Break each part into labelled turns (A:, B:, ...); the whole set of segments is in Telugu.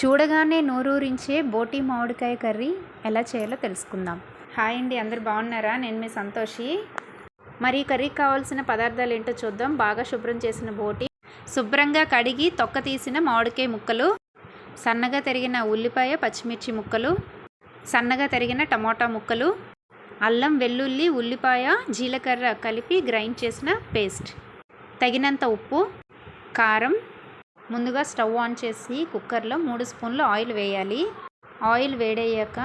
A: చూడగానే నోరూరించే బోటి మామిడికాయ కర్రీ ఎలా చేయాలో తెలుసుకుందాం. హాయ్ అండి అందరు బాగున్నారా? నేను మీ సంతోషి. మరి కర్రీ కర్రీకి కావాల్సిన పదార్థాలు ఏంటో చూద్దాం. బాగా శుభ్రం చేసిన బోటి శుభ్రంగా కడిగి తొక్క తీసిన మామిడికాయ ముక్కలు సన్నగా తరిగిన ఉల్లిపాయ పచ్చిమిర్చి ముక్కలు సన్నగా తరిగిన టమోటా ముక్కలు అల్లం వెల్లుల్లి ఉల్లిపాయ జీలకర్ర కలిపి గ్రైండ్ చేసిన పేస్ట్ తగినంత ఉప్పు కారం ముందుగా స్టవ్ ఆన్ చేసి కుక్కర్లో మూడు స్పూన్లు ఆయిల్ వేయాలి. ఆయిల్ వేడయ్యాక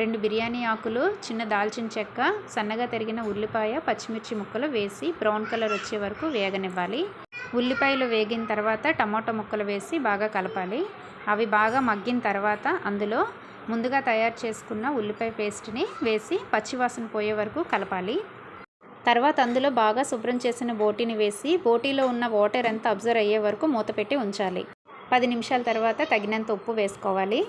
A: రెండు బిర్యానీ ఆకులు చిన్న దాల్చిన చెక్క సన్నగా తరిగిన ఉల్లిపాయ పచ్చిమిర్చి ముక్కలు వేసి బ్రౌన్ కలర్ వచ్చే వరకు వేగనివ్వాలి. ఉల్లిపాయలు వేగిన తర్వాత టమాటో ముక్కలు వేసి బాగా కలపాలి. అవి బాగా మగ్గిన తర్వాత అందులో ముందుగా తయారు చేసుకున్న ఉల్లిపాయ పేస్ట్ని వేసి పచ్చివాసన పోయే వరకు కలపాలి. తర్వాత అందులో బాగా శుభ్రం చేసిన బోటీని వేసి బోటీలో ఉన్న వాటర్ అంతా అబ్జర్వ్ అయ్యే వరకు మూత పెట్టి ఉంచాలి. పది నిమిషాల తర్వాత తగినంత ఉప్పు వేసుకోవాలి.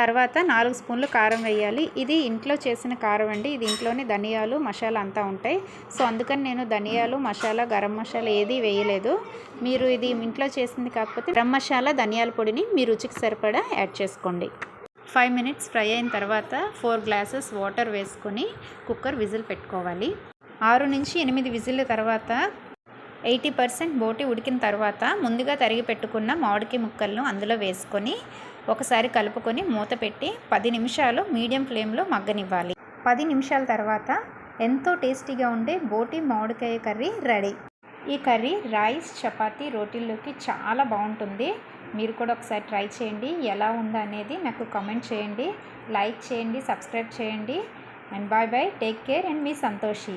A: తర్వాత నాలుగు స్పూన్లు కారం వేయాలి. ఇది ఇంట్లో చేసిన కారం అండి. ఇది ఇంట్లోనే ధనియాలు మసాలా అంతా ఉంటాయి. సో అందుకని నేను ధనియాలు మసాలా గరం మసాలా ఏది వేయలేదు. మీరు ఇది ఇంట్లో చేసింది కాకపోతే గరం మసాలా ధనియాల పొడిని మీ రుచికి సరిపడా యాడ్ చేసుకోండి. ఫైవ్ మినిట్స్ ఫ్రై అయిన తర్వాత ఫోర్ గ్లాసెస్ వాటర్ వేసుకొని కుక్కర్ విజిల్ పెట్టుకోవాలి. ఆరు నుంచి ఎనిమిది విజిల్ల తర్వాత ఎయిటీ పర్సెంట్ బోటి ఉడికిన తర్వాత ముందుగా తరిగి పెట్టుకున్న మామిడికాయ ముక్కలను అందులో వేసుకొని ఒకసారి కలుపుకొని మూత పెట్టి పది నిమిషాలు మీడియం ఫ్లేమ్లో మగ్గనివ్వాలి. పది నిమిషాల తర్వాత ఎంతో టేస్టీగా ఉండే బోటి మామిడికాయ కర్రీ రెడీ. ఈ కర్రీ రైస్ చపాతీ రోటీల్లోకి చాలా బాగుంటుంది. మీరు కూడా ఒకసారి ట్రై చేయండి. ఎలా ఉందా అనేది నాకు కామెంట్ చేయండి. లైక్ చేయండి సబ్స్క్రైబ్ చేయండి. And bye bye. Take care and me Santoshi.